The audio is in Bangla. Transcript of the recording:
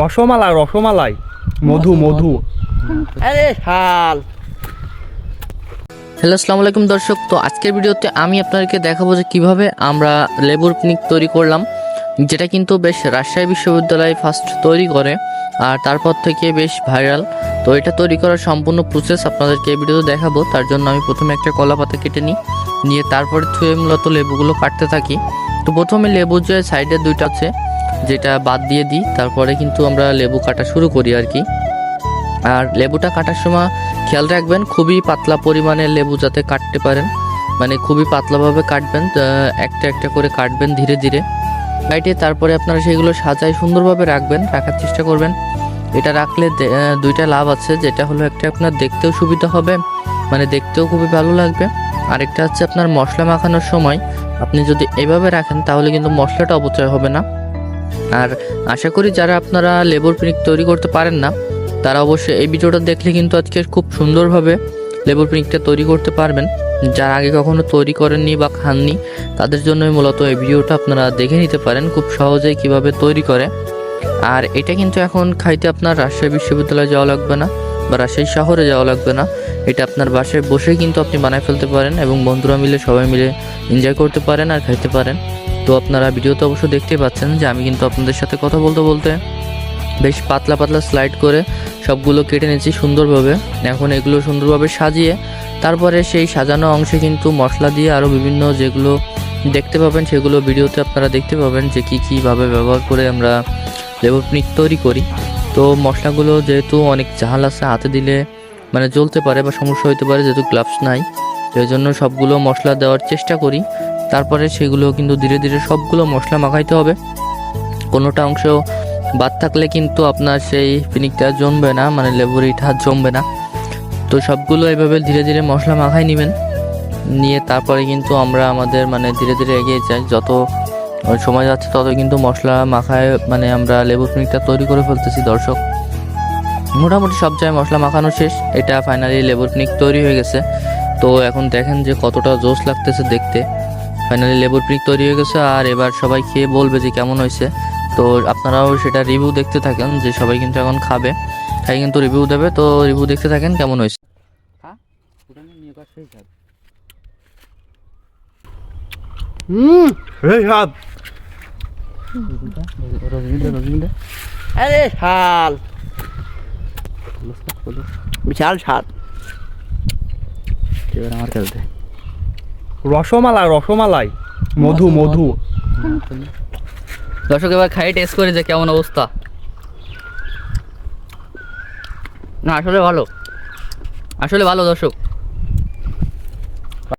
রসমালাই রসমালাই। মধু মধু আরে শাল। হ্যালো আসসালামু আলাইকুম দর্শক। তো আজকের ভিডিওতে আমি আপনাদেরকে দেখাবো যে কীভাবে আমরা লেবুর পিকনিক তৈরি করলাম যেটা কিন্তু বেশ রাজশাহী বিশ্ববিদ্যালয় ফার্স্ট তৈরি করে আর তারপর থেকে বেশ ভাইরাল তো এটা তৈরি করার সম্পূর্ণ প্রসেস আপনাদেরকে এই ভিডিওতে দেখাবো। তার জন্য আমি প্রথমে একটা কলা পাতা কেটে নিই নিয়ে তারপরে থুয়ে মূলত লেবুগুলো কাটতে থাকি। তো প্রথমে লেবুর যে সাইডে দুইটা আছে যেটা বাদ দিয়ে দিই, তারপরে কিন্তু আমরা লেবু কাটা শুরু করি আর কি। আর লেবুটা কাটার সময় খেয়াল রাখবেন, খুবই পাতলা পরিমাণে লেবু যাতে কাটতে পারেন। মানে খুবই পাতলাভাবে কাটবেন একটা একটা করে কাটবেন ধীরে ধীরে। কাটিয়ে তারপরে আপনারা সেগুলো সাজায় সুন্দরভাবে রাখবেন, রাখার চেষ্টা করবেন। এটা রাখলে দুইটা লাভ আছে, যেটা হলো একটা আপনার দেখতেও সুবিধা হবে মানে দেখতেও খুবই ভালো লাগবে। আরেকটা হচ্ছে আপনার মশলা মাখানোর সময় আপনি যদি এভাবে রাখেন, তাহলে কিন্তু মশলাটা অপচয় হবে না। আর আশা করি যারা আপনারা লেবুর পিনিক তৈরি করতে পারেন না, তারা অবশ্যই এই ভিডিওটা দেখলে কিন্তু আজকে খুব সুন্দরভাবে লেবুর পিকনিকটা তৈরি করতে পারবেন। যারা আগে কখনো তৈরি করেননি বা খাননি, তাদের জন্যই মূলত এই ভিডিওটা আপনারা দেখে নিতে পারেন খুব সহজেই কীভাবে তৈরি করে। আর এটা কিন্তু এখন খাইতে আপনার রাজশাহী বিশ্ববিদ্যালয়ে যাওয়া লাগবে না বা রাজশাহী শহরে যাওয়া লাগবে না। এটা আপনার বাসায় বসে কিন্তু আপনি বানায় ফেলতে পারেন এবং বন্ধুরা মিলে সবাই মিলে এনজয় করতে পারেন আর খাইতে পারেন। তো আপনারা ভিডিওতে অবশ্য দেখতেই পাচ্ছেন যে আমি কিন্তু আপনাদের সাথে কথা বলতে বলতে বেশ পাতলা পাতলা স্লাইড করে সবগুলো কেটে নিয়েছি সুন্দরভাবে। এখন এগুলো সুন্দরভাবে সাজিয়ে তারপরে সেই সাজানো অংশে কিন্তু মশলা দিয়ে আরও বিভিন্ন যেগুলো দেখতে পাবেন সেগুলো ভিডিওতে আপনারা দেখতে পাবেন যে কী কীভাবে ব্যবহার করে আমরা লেবুর পিকনিক তৈরি করি। তো মশলাগুলো যেহেতু অনেক ঝাল আছে, হাতে দিলে মানে জ্বলতে পারে বা সমস্যা হতে পারে, যেহেতু গ্লাভস নাই, সেই জন্য সবগুলো মশলা দেওয়ার চেষ্টা করি। তারপরে সেগুলো কিন্তু ধীরে ধীরে সবগুলো মশলা মাখাইতে হবে। কোনোটা অংশ বাদ থাকলে কিন্তু আপনার সেই পিনিকটা জমবে না মানে লেবুর ইটা জমবে না। তো সবগুলো এভাবে ধীরে ধীরে মশলা মাখাই নেবেন। নিয়ে তারপরে কিন্তু আমরা আমাদের মানে ধীরে ধীরে এগিয়ে যাই। যত সময় যাচ্ছে তত কিন্তু মশলা মাখায় মানে আমরা লেবুর পিনিকটা তৈরি করে ফেলতেছি দর্শক। মোটামুটি সব জায়গায় মশলা মাখানো শেষ। এটা ফাইনালি লেবুর পিনিক তৈরি হয়ে গেছে। তো এখন দেখেন যে কতটা জোশ লাগতেছে দেখতে। ফাইনালি লেবুর পিক তৈরি হয়ে গেছে আর এবার সবাই খেয়ে বলবে যে কেমন হয়েছে। তো আপনারাও সেটা রিভিউ দেখতে থাকেন যে সবাই কিন্তু এখন খাবে। খাই কিন্তু রিভিউ দেবে। তো রিভিউ দেখতে থাকেন কেমন হয়েছে। হুম। এই হাত। আরে শাল। বিশাল শাল। এবার আমার খেলতে। রসমালাই রসমালাই। মধু মধু দর্শক এবার খাই টেস্ট করে যে কেমন অবস্থা। না আসলে ভালো। আসলে ভালো দর্শক।